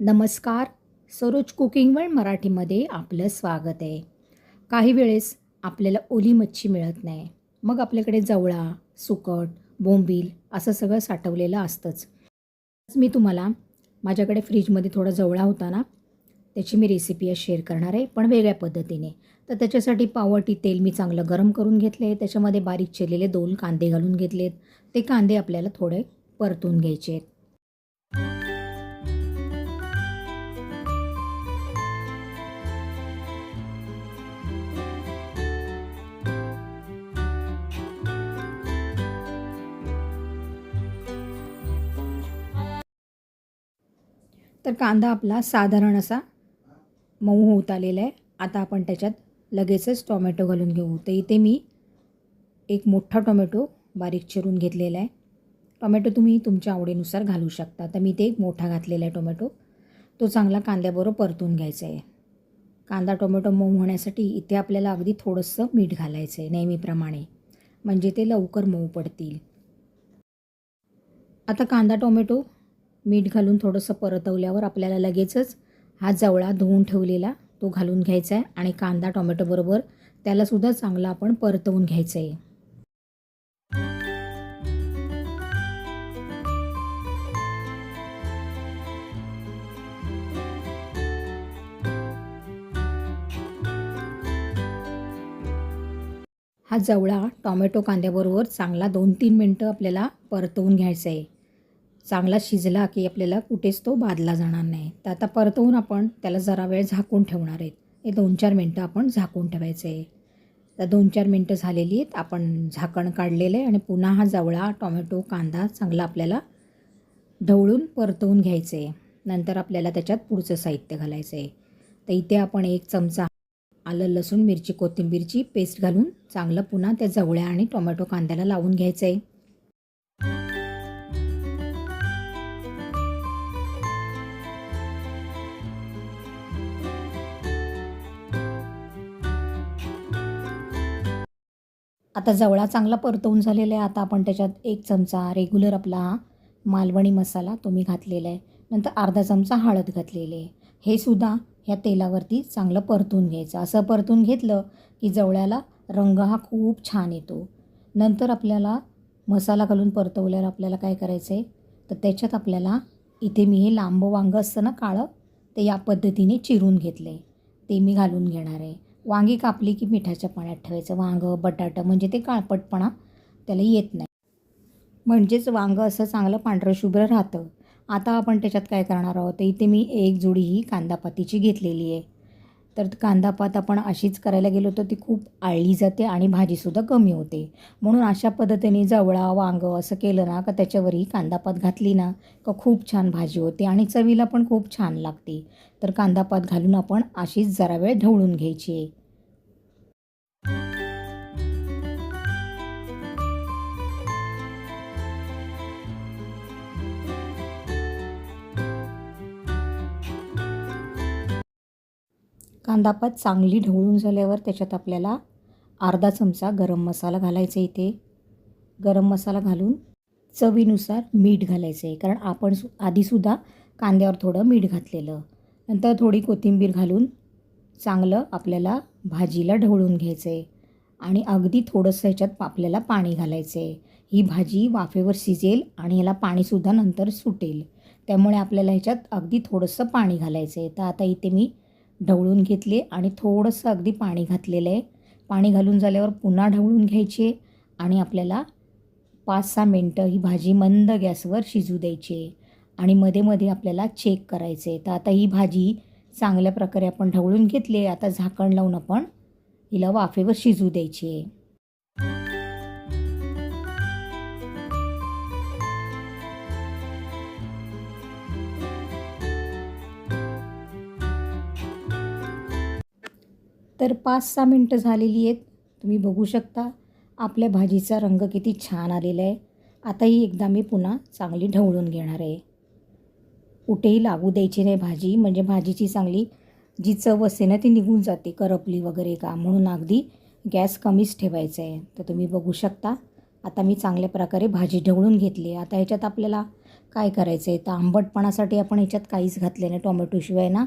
नमस्कार. Saroj cooking world मराठीमध्ये आपलं स्वागत आहे. काही वेळेस आपल्याला ओली मच्छी मिळत नाही. मग आपल्याकडे जवळा सुकट बोंबील असं सगळं साठवलेलं असतंच. मी तुम्हाला माझ्याकडे फ्रीजमध्ये थोडा जवळा होता ना त्याची मी रेसिपी आज शेअर करणार आहे पण वेगळ्या पद्धतीने. तर त्याच्यासाठी पावटी तेल मी चांगलं गरम करून घेतले त्याच्यामध्ये बारीक चिरलेले दोन कांदे घालून घेतलेत. ते कांदे आपल्याला थोडे परतून घ्यायचे आहेत. तर कांदा आपला साधारण असा मऊ होत आलेला आहे. आता आपण त्याच्यात लगेचच टोमॅटो घालून घेऊ. तर इथे मी एक मोठा टोमॅटो बारीक चिरून घेतलेला आहे. टोमॅटो तुम्ही तुमच्या आवडीनुसार घालू शकता. तर मी ते एक मोठा घातलेला आहे टोमॅटो. तो चांगला कांद्याबरोबर परतून घ्यायचा आहे. कांदा टोमॅटो मऊ होण्यासाठी इथे आपल्याला अगदी थोडंसं मीठ घालायचं आहे नेहमीप्रमाणे. म्हणजे ते लवकर मऊ पडतील. आता कांदा टोमॅटो मीठ घालून थोडंसं परतवल्यावर आपल्याला लगेचच हा जवळा धुवून ठेवलेला तो घालून घ्यायचा आहे आणि कांदा टोमॅटोबरोबर त्यालासुद्धा चांगला आपण परतवून घ्यायचं आहे. हा जवळा टॉमॅटो कांद्याबरोबर चांगला दोन तीन मिनटं आपल्याला परतवून घ्यायचा आहे. चांगला शिजला की आपल्याला कुठेच तो बादला जाणार नाही. तर आता परतवून आपण त्याला जरा वेळ झाकून ठेवणार आहेत. हे दोन चार मिनटं आपण झाकून ठेवायचं आहे. तर दोन चार मिनटं झालेली आहेत. आपण झाकण काढलेलं आहे आणि पुन्हा हा जवळा टोमॅटो कांदा चांगला आपल्याला ढवळून परतवून घ्यायचं आहे. नंतर आपल्याला त्याच्यात पुढचं साहित्य घालायचं आहे. तर इथे आपण एक चमचा आलं लसूण मिरची कोथिंबीरची पेस्ट घालून चांगलं पुन्हा त्या जवळ्या आणि टोमॅटो कांद्याला लावून घ्यायचं आहे. आता जवळा चांगला परतवून झालेला आहे. आता आपण त्याच्यात एक चमचा रेग्युलर आपला मालवणी मसाला तो मी घातलेला आहे. नंतर अर्धा चमचा हळद घातलेली आहे. हे सुद्धा ह्या तेलावरती चांगलं परतून घ्यायचं. असं परतून घेतलं की जवळ्याला रंग हा खूप छान येतो. नंतर आपल्याला मसाला घालून परतवल्यावर आपल्याला काय करायचं आहे? तर त्याच्यात आपल्याला इथे मी हे लांब वांगं असतं ना काळं ते या पद्धतीने चिरून घेतलं आहे ते मी घालून घेणार आहे. वांगी कापली की मिठाच्या पाण्यात ठेवायचं. वांगं बटाटं म्हणजे ते काळपटपणा त्याला येत नाही. म्हणजेच वांगं असं चांगलं पांढरं शुभ्र राहतं. आता आपण त्याच्यात काय करणार आहोत? इथे मी एक जोडी ही कांदापातीची घेतलेली आहे. तर कांदापात आपण अशीच करायला गेलो तर ती खूप आळली जाते आणि भाजीसुद्धा कमी होते. म्हणून अशा पद्धतीने जवळा वांगं असं केलं ना का त्याच्यावरही कांदापात घातली ना का खूप छान भाजी होते आणि चवीला पण खूप छान लागते. तर कांदापात घालून आपण अशीच जरा वेळ ढवळून घ्यायची कांदापात चांगली ढवळून झाल्यावर त्याच्यात आपल्याला अर्धा चमचा गरम मसाला घालायचा इथे. गरम मसाला घालून चवीनुसार मीठ घालायचं आहे कारण आपण सु आधीसुद्धा कांद्यावर थोडं मीठ घातलेलं. नंतर थोडी कोथिंबीर घालून चांगलं आपल्याला भाजीला ढवळून घ्यायचं आहे आणि अगदी थोडंसं ह्याच्यात आपल्याला पाणी घालायचं आहे ही भाजी वाफेवर शिजेल आणि ह्याला पाणीसुद्धा नंतर सुटेल. त्यामुळे आपल्याला ह्याच्यात अगदी थोडंसं पाणी घालायचं आहे तर आता इथे मी ढवळून घेतले आणि थोडंसं अगदी पाणी घातलेलं आहे. पाणी घालून झाल्यावर पुन्हा ढवळून घ्यायचे आणि आपल्याला पाच सहा मिनटं ही भाजी मंद गॅसवर शिजू द्यायची आहे. आणि मध्ये मध्ये आपल्याला चेक करायचे तर आता ही भाजी चांगल्या प्रकारे आपण ढवळून घेतली आहे. आता झाकण लावून आपण हिला वाफेवर शिजू द्यायची तर पाच सहा मिनटं झालेली आहेत. तुम्ही बघू शकता आपल्या भाजीचा रंग किती छान आलेला आहे. आता ही एकदा मी पुन्हा चांगली ढवळून घेणार आहे. कुठेही लागू द्यायची नाही भाजी म्हणजे भाजीची चांगली जी चव असते ना ती निघून जाते करपली वगैरे का म्हणून अगदी गॅस कमीच ठेवायचा आहे. तर तुम्ही बघू शकता आता मी चांगल्या प्रकारे भाजी ढवळून घेतली आता ह्याच्यात आपल्याला काय करायचं आहे तर आंबटपणासाठी आपण याच्यात काहीच घातले नाही टोमॅटोशिवाय ना.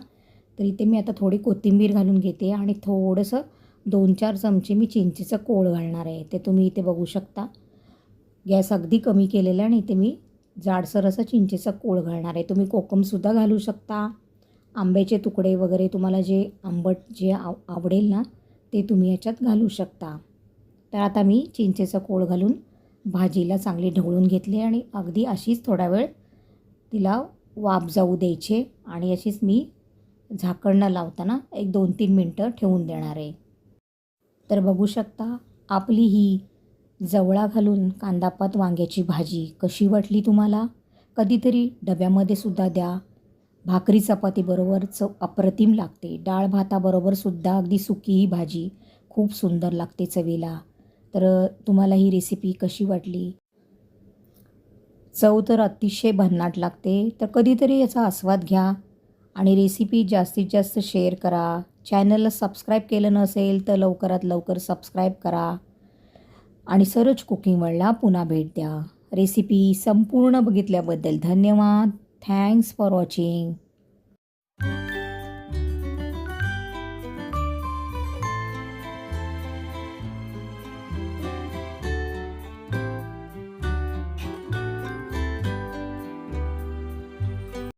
तर इथे मी आता थोडी कोथिंबीर घालून घेते आणि थोडंसं दोन चार चमचे मी चिंचेचं कोळ घालणार आहे. ते तुम्ही इथे बघू शकता. गॅस अगदी कमी केलेला आहे आणि इथे मी जाडसर असं चिंचेचा कोळ घालणार आहे. तुम्ही कोकमसुद्धा घालू शकता. आंब्याचे तुकडे वगैरे तुम्हाला जे आंबट जे आव आवडेल ना ते तुम्ही याच्यात घालू शकता. तर आता मी चिंचेचा कोळ घालून भाजीला चांगली ढवळून घेतली आणि अगदी अशीच थोडा वेळ तिला वाफ जाऊ द्यायचे आणि अशीच मी झाकण न लावताना एक दोन तीन मिनटं ठेवून देणार आहे. तर बघू शकता आपली ही जवळा घालून कांदापात वांग्याची भाजी कशी वाटली तुम्हाला? कधीतरी डब्यामध्ये सुद्धा द्या. भाकरी चपातीबरोबर चव अप्रतिम लागते. डाळ भाताबरोबर सुद्धा अगदी सुकी ही भाजी खूप सुंदर लागते चवीला. तर तुम्हाला ही रेसिपी कशी वाटली? चव तर अतिशय भन्नाट लागते. तर कधीतरी याचा आस्वाद घ्या. आणि रेसिपी जास्तीत जास्त शेअर करा. चॅनलला सबस्क्राईब केलं नसेल तर लवकरात लवकर सबस्क्राईब करा. आणि सरच कुकिंग वर्ल्डला पुन्हा भेट द्या. रेसिपी संपूर्ण बघितल्याबद्दल धन्यवाद. Thanks for watching